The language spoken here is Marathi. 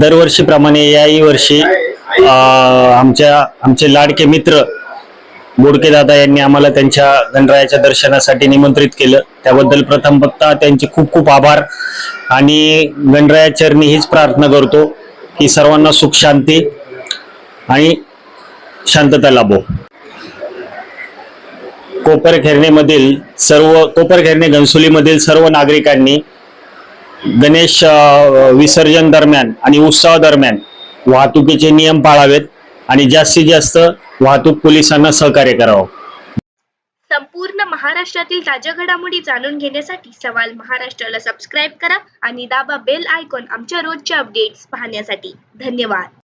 दरवर्षीप्रमाणे याही वर्षी आमच्या आमचे लाडके मित्र बोडके दादा यांनी आम्हाला त्यांच्या गणरायाच्या दर्शनासाठी निमंत्रित केलं. त्याबद्दल प्रथम पत्ता त्यांचे खूप खूप आभार. आणि गणराया चरणी हीच प्रार्थना करतो की सर्वांना सुख शांती आणि शांतता लाभो. कोपरखेरणेमधील सर्व कोपरखेरणे घनसोलीमधील सर्व नागरिकांनी गणेश विसर्जन दरम्यान आणि उत्सवा दरम्यान वाहतुकीचे नियम पाळावेत आणि जास्तीत जास्त वाहतूक पोलिसांना सहकार्य करावं. संपूर्ण महाराष्ट्रातील ताज्या घडामोडी जाणून घेण्यासाठी सवाल महाराष्ट्राला सबस्क्राईब करा आणि दाबा बेल आयकॉन आमच्या रोजच्या अपडेट्स पाहण्यासाठी. धन्यवाद.